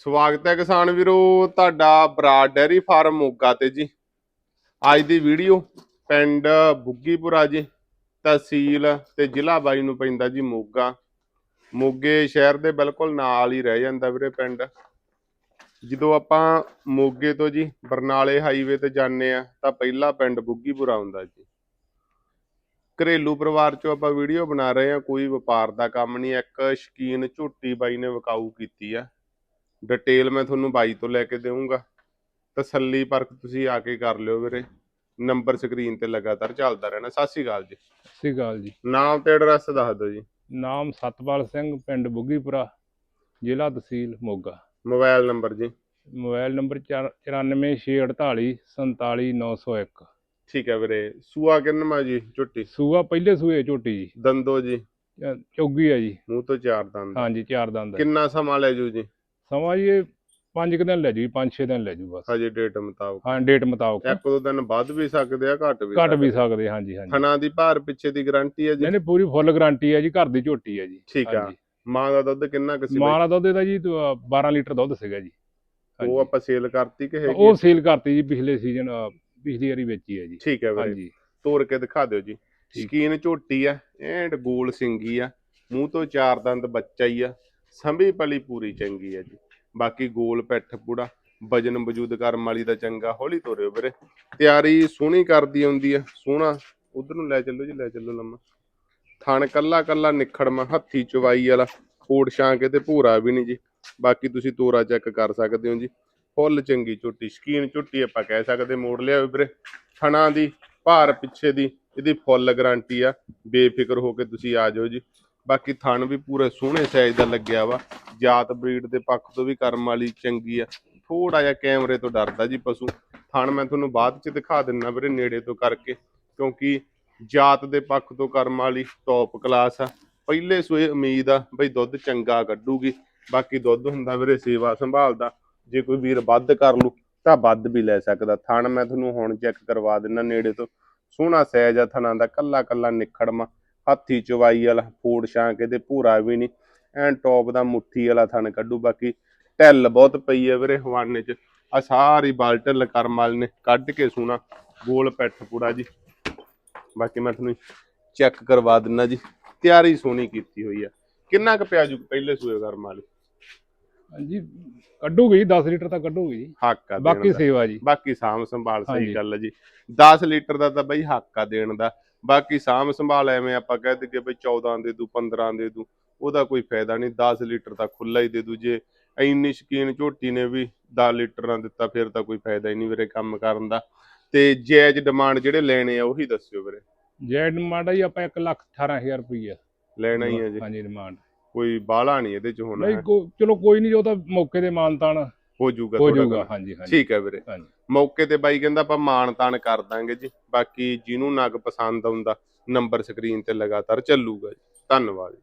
ਸਵਾਗਤ ਹੈ ਕਿਸਾਨ ਵੀਰੋ, ਤੁਹਾਡਾ ਬਰਾਡ ਡੈਰੀ ਫਾਰਮ ਮੋਗਾ ਤੇ ਜੀ। ਅੱਜ ਦੀ ਵੀਡੀਓ ਪਿੰਡ ਬੁੱਗੀਪੁਰਾ ਜੀ, ਤਹਿਸੀਲ ਤੇ ਜ਼ਿਲ੍ਹਾ ਬਾਈ ਨੂੰ ਪੈਂਦਾ ਜੀ ਮੋਗਾ। ਮੋਗੇ ਸ਼ਹਿਰ ਦੇ ਬਿਲਕੁਲ ਨਾਲ ਹੀ ਰਹਿ ਜਾਂਦਾ ਵੀਰੇ ਪਿੰਡ। ਜਦੋਂ ਆਪਾਂ ਮੋਗੇ ਤੋਂ ਜੀ ਬਰਨਾਲੇ ਹਾਈਵੇ ਤੇ ਜਾਂਦੇ ਆ ਤਾਂ ਪਹਿਲਾ ਪਿੰਡ ਬੁੱਗੀਪੁਰਾ ਹੁੰਦਾ ਜੀ। ਘਰੇਲੂ ਪਰਿਵਾਰ ਚੋਂ ਆਪਾਂ ਵੀਡੀਓ ਬਣਾ ਰਹੇ ਆ ਕੋਈ ਵਪਾਰ ਦਾ ਕੰਮ ਨਹੀਂ, ਇੱਕ ਸ਼ਕੀਨ ਝੋਟੀ ਬਾਈ ਨੇ ਵਿਕਾਊ ਕੀਤੀ ਆ। ਡਿਟੇਲ ਮੈਂ ਤੁਹਾਨੂੰ ਬਾਈ ਤੋਂ ਲੈ ਕੇ ਦੇਵਾਂਗਾ ਤਸੱਲੀ ਪਰਖ ਤੁਸੀਂ ਆ ਕੇ ਕਰ ਲਿਓ ਵੀਰੇ। ਨੰਬਰ ਸਕਰੀਨ ਤੇ ਲਗਾਤਾਰ ਚੱਲਦਾ ਰਹਿਣਾ। ਸਤਿ ਸ਼੍ਰੀ ਅਕਾਲ ਜੀ। ਸਤਿ ਸ਼੍ਰੀ ਅਕਾਲ ਜੀ। ਨਾਮ ਤੇ ਐਡਰੈਸ ਦੱਸ ਦਿਓ ਜੀ। ਨਾਮ ਸਤਪਾਲ ਸਿੰਘ ਪਿੰਡ ਬੁੱਗੀਪੁਰਾ ਜ਼ਿਲ੍ਹਾ ਤਹਿਸੀਲ ਮੋਗਾ। ਮੋਬਾਈਲ ਨੰਬਰ ਜੀ। ਮੋਬਾਈਲ ਨੰਬਰ 94648 47901 ਠੀਕ ਹੈ ਵੀਰੇ। ਸੂਆ ਕਿੰਨਵਾਂ ਜੀ ਝੋਟੀ? ਸੂਆ ਪਹਿਲੇ ਸੂਏ ਝੋਟੀ ਜੀ। ਦੰਦੋ ਜੀ। ਚੌਗੀ ਆ ਜੀ। ਮੂੰਹ ਤੋਂ ਚਾਰ ਦੰਦ। ਹਾਂਜੀ ਚਾਰ ਦੰਦ। ਕਿੰਨਾ ਸਮਾਂ ਲੈ ਜੂ ਜੀ? ਸਮਾਂ ਜੀ ਇਹ ਪੰਜ ਕੁ ਦਿਨ ਲੈ ਜੂ ਜੀ ਪੰਜ ਛੇ ਦਿਨ ਲੈ ਜੂ ਬਸ। ਹਜੇ ਡੇਟ ਮੁਤਾਬਕ। ਹਾਂ ਡੇਟ ਮੁਤਾਬਕ। ਇੱਕ ਦੋ ਦਿਨ ਵੱਧ ਵੀ ਸਕਦੇ ਆ ਘੱਟ ਵੀ ਘਟ ਵੀ ਸਕਦੇ। ਹਾਂਜੀ ਹਾਂਜੀ। ਥਣਾ ਦੀ ਭਾਰ ਪਿੱਛੇ ਦੀ ਗਾਰੰਟੀ ਹੈ ਜੀ? ਨਹੀਂ ਨਹੀਂ ਪੂਰੀ ਫੁੱਲ ਗਾਰੰਟੀ ਹੈ ਜੀ ਘਰ ਦੀ ਝੋਟੀ ਹੈ ਜੀ। ਠੀਕ ਆ। ਮਾਂ ਦਾ ਦੁੱਧ ਕਿੰਨਾ ਕੁ ਸੀ ਮਾਂ? ਦਾ ਦੁੱਧ ਇਹਦਾ ਜੀ ਅ, 12 ਲੀਟਰ ਦੁੱਧ ਸੀਗਾ ਜੀ। ਉਹ ਆਪਾਂ ਸੇਲ ਕਰਤੀ ਕਿ ਹੈਗੀ ਉਹ? ਸੇਲ ਕਰਤੀ ਜੀ ਪਿਛਲੇ ਸੀਜ਼ਨ ਪਿਛਲੀ ਵਾਰੀ ਵੇਚੀ ਹੈ ਜੀ। ਠੀਕ ਹੈ ਹਾਂਜੀ। ਤੋੜ ਕੇ ਦਿਖਾ ਦਿਓ ਜੀ। ਸ਼ਕੀਨ ਝੋਟੀ ਆ ਐਂਡ ਗੋਲ ਸਿੰਗੀ ਆ। ਮੂੰਹ ਤੋਂ ਚਾਰ ਦੰਦ ਬੱਚਾ ਹੀ ਆ। ਸੰਭੀ ਪਲੀ ਪੂਰੀ ਚੰਗੀ ਆ ਜੀ। ਬਾਕੀ ਗੋਲ ਪੈਠ ਪੂੜਾ, ਵਜਨ ਵਜੂਦ ਕਰਮ ਵਾਲੀ ਦਾ ਚੰਗਾ ਹੌਲੀ ਤੋਰਿਓ ਵੀਰੇ। ਤਿਆਰੀ ਸੋਹਣੀ ਕਰਦੀ ਆਉਂਦੀ ਆ ਸੋਹਣਾ। ਉਧਰ ਨੂੰ ਲੈ ਚੱਲੋ ਜੀ, ਲੈ ਚੱਲੋ ਲੰਮਾ। ਥਣ ਕੱਲਾ ਕੱਲਾ ਨਿਖੜਮਾ ਹੱਥੀ ਚਵਾਈ ਵਾਲਾ। ਕੋੜ ਛਾਂਕੇ ਤੇ ਭੂਰਾ ਵੀ ਨਹੀਂ ਜੀ। ਬਾਕੀ ਤੁਸੀਂ ਤੋਰਾ ਚੈੱਕ ਕਰ ਸਕਦੇ ਹੋ ਜੀ। ਫੁੱਲ ਚੰਗੀ ਝੋਟੀ, ਸ਼ਕੀਨ ਝੋਟੀ ਆਪਾਂ ਕਹਿ ਸਕਦੇ ਮੋੜ ਲਿਆ ਵੀਰੇ। ਥਣਾ ਦੀ, ਭਾਰ ਪਿੱਛੇ ਦੀ, ਇਹਦੀ ਫੁੱਲ ਗਾਰੰਟੀ ਆ। ਬੇਫਿਕਰ ਹੋ ਕੇ ਤੁਸੀਂ ਆ ਜਾਓ ਜੀ। ਬਾਕੀ ਥਣ ਵੀ ਪੂਰੇ ਸੋਹਣੇ ਸਾਈਜ਼ ਦਾ ਲੱਗਿਆ ਵਾ। ਜਾਤ ਬਰੀਡ ਦੇ ਪੱਖ ਤੋਂ ਵੀ ਕਰਮ ਵਾਲੀ ਚੰਗੀ ਆ। ਥੋੜਾ ਜਿਹਾ ਕੈਮਰੇ ਤੋਂ ਡਰਦਾ ਜੀ ਪਸ਼ੂ। ਥਣ ਮੈਂ ਤੁਹਾਨੂੰ ਬਾਅਦ ਚ ਦਿਖਾ ਦਿੰਨਾ ਵੀਰੇ ਨੇੜੇ ਤੋਂ ਕਰਕੇ, ਕਿਉਂਕਿ ਜਾਤ ਦੇ ਪੱਖ ਤੋਂ ਕਰਮ ਵਾਲੀ ਟੌਪ ਕਲਾਸ ਆ। ਪਹਿਲੇ ਸੂਏ ਉਮੀਦ ਆ ਬਈ ਦੁੱਧ ਚੰਗਾ ਕੱਢੂਗੀ। ਬਾਕੀ ਦੁੱਧ ਹੁੰਦਾ ਵੀਰੇ ਸੇਵਾ ਸੰਭਾਲਦਾ। ਜੇ ਕੋਈ ਵੀਰ ਵੱਧ ਕਰ ਲੂ, ਤਾਂ ਵੱਧ ਵੀ ਲੈ ਸਕਦਾ। ਥਣ ਮੈਂ ਤੁਹਾਨੂੰ ਹੁਣ ਚੈੱਕ ਕਰਵਾ ਦਿੰਨਾ ਨੇੜੇ ਤੋਂ। ਸੋਹਣਾ ਸਾਈਜ਼ ਆ ਥਣਾ ਦਾ ਕੱਲਾ ਕੱਲਾ ਨਿਖੜਮਾ। ਹੱਥੀ ਚਵਾਈ ਵਾਲਾ ਫੋੜ ਛਾਂਕੇ ਤੇ ਭੂਰਾ ਵੀ ਨਹੀਂ ਐਨ ਟੌਪ ਦਾ ਮੁੱਠੀ ਵਾਲਾ ਥਣ ਕੱਢੂ ਬਾਕੀ ਢਿੱਲ ਬਹੁਤ ਪਈ ਹੈ ਵੀਰੇ ਹਵਾਨੇ 'ਚ। ਆ ਸਾਰੀ ਬਾਲ ਢਿੱਲ ਕਰਮ ਵਾਲੇ ਨੇ ਕੱਢ ਕੇ ਸੋਹਣਾ ਗੋਲ ਪੈਠ ਪੂੜਾ ਜੀ। ਬਾਕੀ ਮੈਂ ਤੁਹਾਨੂੰ ਚੈੱਕ ਕਰਵਾ ਦਿੰਨਾ ਜੀ। ਤਿਆਰੀ ਸੋਹਣੀ ਕੀਤੀ ਹੋਈ ਆ। ਕਿੰਨਾ ਕੁ ਪਿਆ ਜੂ ਪਹਿਲੇ ਸੂਏ ਕਰਮ ਵਾਲੇ? ਹਾਂਜੀ ਕੱਢੂਗੀ 10 ਲੀਟਰ ਤਾਂ ਕੱਢੂਗੀ ਜੀ। ਹੱਕ ਆ ਬਾਕੀ। ਸੇਵਾ ਜੀ। ਬਾਕੀ ਸਾਂਭ ਸੰਭਾਲ ਸਹੀ। ਗੱਲ ਹੈ ਜੀ। 10 ਲੀਟਰ ਦਾ ਤਾਂ ਬਈ ਹੱਕ ਆ ਦੇਣ ਦਾ। ਬਾਕੀ ਸਾਂਭ ਸੰਭਾਲ ਐਵੇਂ ਆਪਾਂ ਕਹਿ ਦਈਏ ਬਈ 14 ਦੇ ਦੂ 15 ਦੇ ਦੂ ਉਹਦਾ ਕੋਈ ਫਾਇਦਾ ਨਹੀਂ 10 ਲੀਟਰ ਤਾਂ ਖੁੱਲਾ ਹੀ ਦੇ ਦੂ ਜੇ ਇੰਨੀ ਸ਼ਕੀਨ ਝੋਟੀ ਨੇ ਵੀ 10 ਲੀਟਰ ਨਾ ਦਿੱਤਾ ਫਿਰ ਤਾਂ ਕੋਈ ਫਾਇਦਾ ਹੀ ਨਹੀਂ ਵੀਰੇ ਕੰਮ ਕਰਨ ਦਾ। ਤੇ ਜਾਇਜ਼ ਡਿਮਾਂਡ ਜਿਹੜੇ ਲੈਣੇ ਆ ਉਹੀ ਦੱਸਿਓ ਵੀਰੇ। ਜੈਡ ਡਿਮਾਂਡ ਜੀ ਆਪਾਂ 1 ਲੱਖ 18000 ਰੁਪਈਆ ਲੈਣਾ ਹੀ ਹੈ ਜੀ। ਹਾਂਜੀ ਡਿਮਾਂਡ। ਕੋਈ ਬਾਹਲਾ ਨਹੀਂ ਇਹਦੇ ਚ ਹੋਣਾ। ਨਹੀਂ ਚਲੋ ਕੋਈ ਨਹੀਂ ਜੋ ਤਾਂ ਮੌਕੇ ਦੇ ਮਾਨਤਾਨ ਹੋ ਜਾਊਗਾ ਹੋ ਜਾਊਗਾ। ਹਾਂਜੀ ਹਾਂਜੀ। ਠੀਕ ਹੈ ਵੀਰੇ। ਹਾਂਜੀ। ਮੌਕੇ ਤੇ ਬਾਈ ਕਹਿੰਦਾ ਆਪਾਂ ਮਾਣ ਤਾਣ ਕਰ ਦਾਂਗੇ ਜੀ। ਬਾਕੀ ਜਿਹਨੂੰ ਨਗ ਪਸੰਦ ਆਉਂਦਾ ਨੰਬਰ ਸਕਰੀਨ ਤੇ ਲਗਾਤਾਰ ਚੱਲੂਗਾ ਜੀ। ਧੰਨਵਾਦ